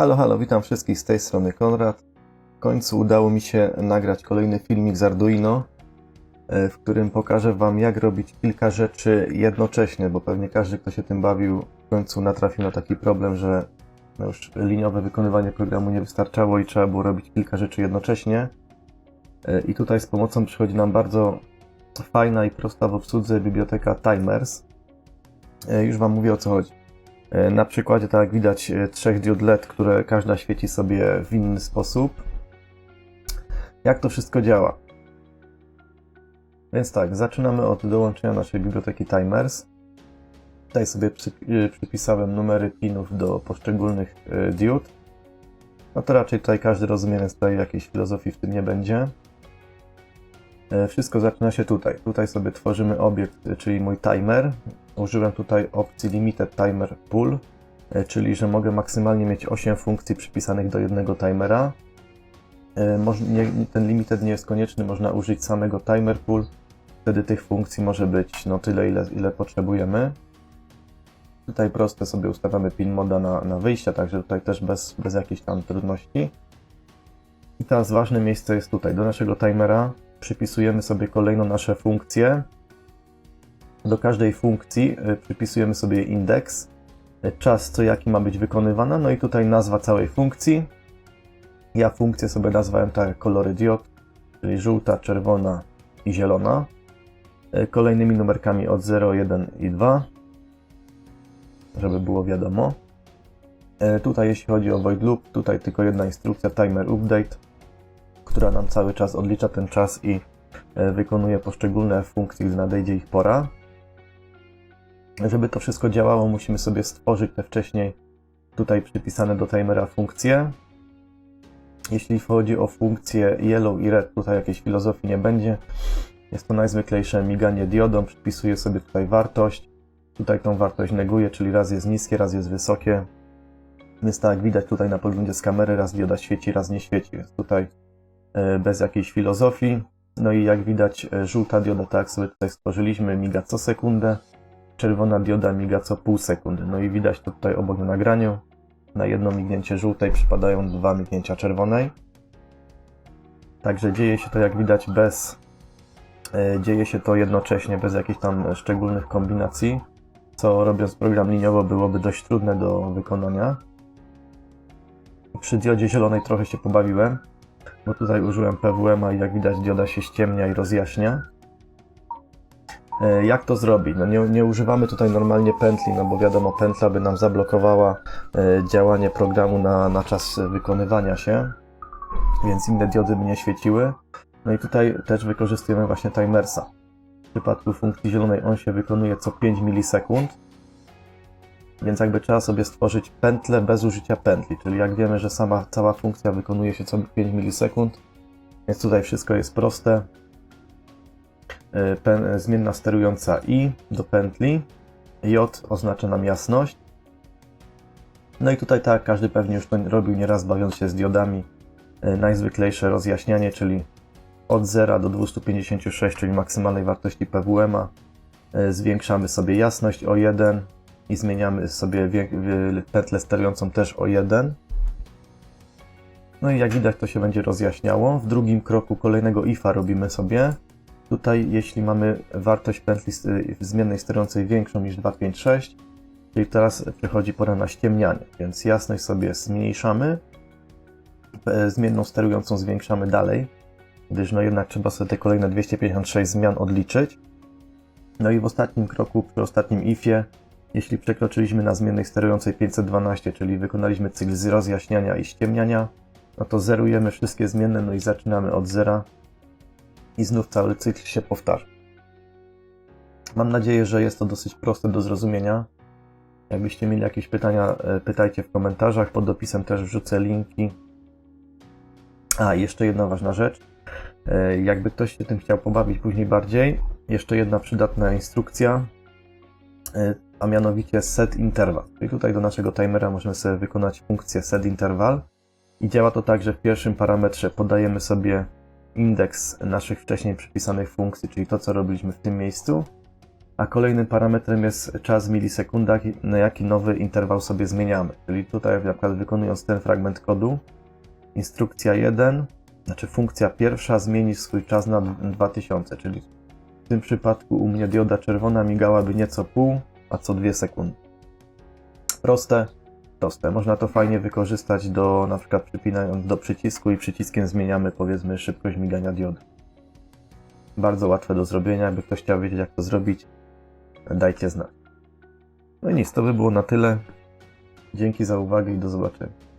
Halo, halo, witam wszystkich z tej strony Konrad. W końcu udało mi się nagrać kolejny filmik z Arduino, e, w którym pokażę Wam, jak robić kilka rzeczy jednocześnie, bo pewnie każdy, kto się tym bawił, w końcu natrafił na taki problem, że no już liniowe wykonywanie programu nie wystarczało i trzeba było robić kilka rzeczy jednocześnie. E, I tutaj z pomocą przychodzi nam bardzo fajna i prosta w obsłudze biblioteka Timers. E, Już Wam mówię o co chodzi. E, Na przykładzie, tak jak widać, e, trzech diod LED, które każda świeci sobie w inny sposób. Jak to wszystko działa? Więc tak, zaczynamy od dołączenia naszej biblioteki Timers. Tutaj sobie e, przypisałem numery pinów do poszczególnych diod. No to raczej tutaj każdy rozumie, więc tutaj jakiejś filozofii w tym nie będzie. E, Wszystko zaczyna się tutaj. Tutaj sobie tworzymy obiekt, e, czyli mój timer. Użyłem tutaj opcji Limited Timer Pool, e, czyli że mogę maksymalnie mieć 8 funkcji przypisanych do jednego timera. Ten limited nie jest konieczny, można użyć samego timer pool. Wtedy tych funkcji może być no tyle, ile, ile potrzebujemy. Tutaj proste sobie ustawiamy pin moda na, na wyjścia, także tutaj też bez, bez jakichś tam trudności. I teraz ważne miejsce jest tutaj. Do naszego timera przypisujemy sobie kolejno nasze funkcje. Do każdej funkcji y, przypisujemy sobie indeks, y, czas co jaki ma być wykonywana, no i tutaj nazwa całej funkcji. Ja funkcję sobie nazwałem tak kolory diod, czyli żółta, czerwona i zielona. Y, Kolejnymi numerkami od 0, 1 i 2, żeby było wiadomo. Tutaj jeśli chodzi o void loop, tutaj tylko jedna instrukcja timer update, która nam cały czas odlicza ten czas i y, wykonuje poszczególne funkcje, gdy nadejdzie ich pora. Żeby to wszystko działało, musimy sobie stworzyć te wcześniej tutaj przypisane do timera funkcje. Jeśli chodzi o funkcje yellow i red, tutaj jakiejś filozofii nie będzie. Jest to najzwyklejsze miganie diodą, przypisuję sobie tutaj wartość. Tutaj tą wartość neguję, czyli raz jest niskie, raz jest wysokie. Więc tak jak widać tutaj na podglądzie z kamery, raz dioda świeci, raz nie świeci, więc tutaj e, bez jakiejś filozofii. No i jak widać, e, żółta dioda, tak sobie tutaj stworzyliśmy, miga co sekundę czerwona dioda miga co pół sekundy. No i widać to tutaj obok na nagraniu. Na jedno mignięcie żółtej przypadają dwa mignięcia czerwonej. Także dzieje się to jak widać bez e, dzieje się to jednocześnie bez jakichś tam szczególnych kombinacji, co robiąc program liniowo byłoby dość trudne do wykonania. Przy diodzie zielonej trochę się pobawiłem, bo tutaj użyłem PWM-a i jak widać dioda się ściemnia i rozjaśnia. E, Jak to zrobić? No nie, nie używamy tutaj normalnie pętli, no bo wiadomo, pętla by nam zablokowała e, działanie programu na, na czas wykonywania się, więc inne diody by nie świeciły. No i tutaj też wykorzystujemy właśnie timersa. W przypadku funkcji zielonej on się wykonuje co 5 milisekund, więc jakby trzeba sobie stworzyć pętlę bez użycia pętli, czyli jak wiemy, że sama cała funkcja wykonuje się co 5 milisekund, więc tutaj wszystko jest proste e, pen, zmienna sterująca I do pętli. J oznacza nam jasność. No i tutaj tak, każdy pewnie już to robił nieraz bawiąc się z diodami. E, Najzwyklejsze rozjaśnianie, czyli od 0 do 256, czyli maksymalnej wartości PWM-a. E, Zwiększamy sobie jasność o 1 i zmieniamy sobie pętlę sterującą też o 1. No i jak widać to się będzie rozjaśniało. W drugim kroku kolejnego IFA robimy sobie Tutaj, jeśli mamy wartość pętli st- zmiennej sterującej większą niż 256, czyli teraz przychodzi pora na ściemnianie, więc jasność sobie zmniejszamy, zmienną sterującą zwiększamy dalej, gdyż no jednak trzeba sobie te kolejne 256 zmian odliczyć. No i w ostatnim kroku, przy ostatnim ifie, jeśli przekroczyliśmy na zmiennej sterującej 512, czyli wykonaliśmy cykl z rozjaśniania i ściemniania, no to zerujemy wszystkie zmienne, no i zaczynamy od zera i znów cały cykl się powtarza. Mam nadzieję, że jest to dosyć proste do zrozumienia. Jakbyście mieli jakieś pytania, e, pytajcie w komentarzach. Pod opisem też wrzucę linki. A, jeszcze jedna ważna rzecz. E, Jakby ktoś się tym chciał pobawić później bardziej, jeszcze jedna przydatna instrukcja, e, a mianowicie set interval. Czyli tutaj do naszego timera możemy sobie wykonać funkcję set interval. I działa to tak, że w pierwszym parametrze podajemy sobie indeks naszych wcześniej przypisanych funkcji, czyli to, co robiliśmy w tym miejscu, A kolejnym parametrem jest czas w milisekundach, na jaki nowy interwał sobie zmieniamy. Czyli tutaj na przykład wykonując ten fragment kodu, instrukcja 1, znaczy funkcja pierwsza zmieni swój czas na 2000, czyli w tym przypadku u mnie dioda czerwona migałaby nieco pół, a co 2 sekundy. Proste, proste. Można to fajnie wykorzystać do na przykład przypinając do przycisku i przyciskiem zmieniamy powiedzmy szybkość migania diody. Bardzo łatwe do zrobienia. Jakby ktoś chciał wiedzieć jak to zrobić, dajcie znać. No i nic, to by było na tyle. Dzięki za uwagę i do zobaczenia.